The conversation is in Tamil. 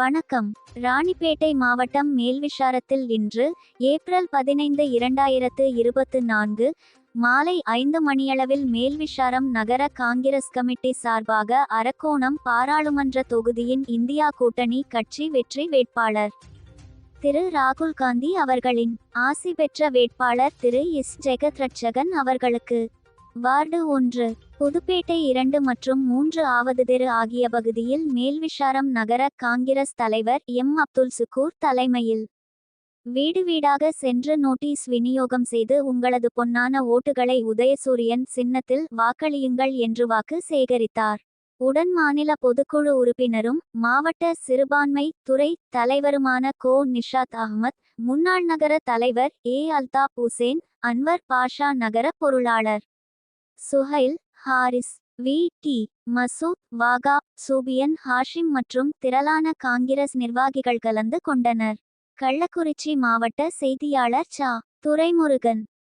வணக்கம். ராணிப்பேட்டை மாவட்டம் மேல்விஷாரத்தில் இன்று ஏப்ரல் பதினைந்து இரண்டாயிரத்து இருபத்து நான்கு மாலை ஐந்து மணியளவில் மேல்விஷாரம் நகர காங்கிரஸ் கமிட்டி சார்பாக அரக்கோணம் பாராளுமன்ற தொகுதியின் இந்தியா கூட்டணி கட்சி வெற்றி வேட்பாளர் திரு. ராகுல் காந்தி அவர்களின் ஆசி பெற்ற வேட்பாளர் திரு. எஸ். ஜெகத்ரட்சகன் அவர்களுக்கு வார்டு ஒன்று புதுப்பேட்டை இரண்டு மற்றும் மூன்று ஆவது தெரு ஆகிய பகுதியில் மேல்விஷாரம் நகர காங்கிரஸ் தலைவர் எம். அப்துல் சுக்கூர் தலைமையில். வீடு வீடாக சென்று நோட்டீஸ் விநியோகம் செய்து உங்களது பொன்னான ஓட்டுகளை உதயசூரியன் சின்னத்தில் வாக்களியுங்கள் என்று வாக்கு சேகரித்தார். உடன் மாநில பொதுக்குழு உறுப்பினரும் மாவட்ட சிறுபான்மை துறை தலைவருமான கோ. நிஷாத் அகமத் முன்னாள் நகர தலைவர் ஏ. அல்தாப் ஹுசேன் அன்வர் பாஷா நகர பொருளாளர். சுஹைல் ஹாரிஸ் வி. டி. மசூத் வாகா சூபியன் ஹாஷிம் மற்றும் திரளான காங்கிரஸ் நிர்வாகிகள் கலந்து கொண்டனர். கள்ளக்குறிச்சி மாவட்ட செய்தியாளர் சா. துரைமுருகன்.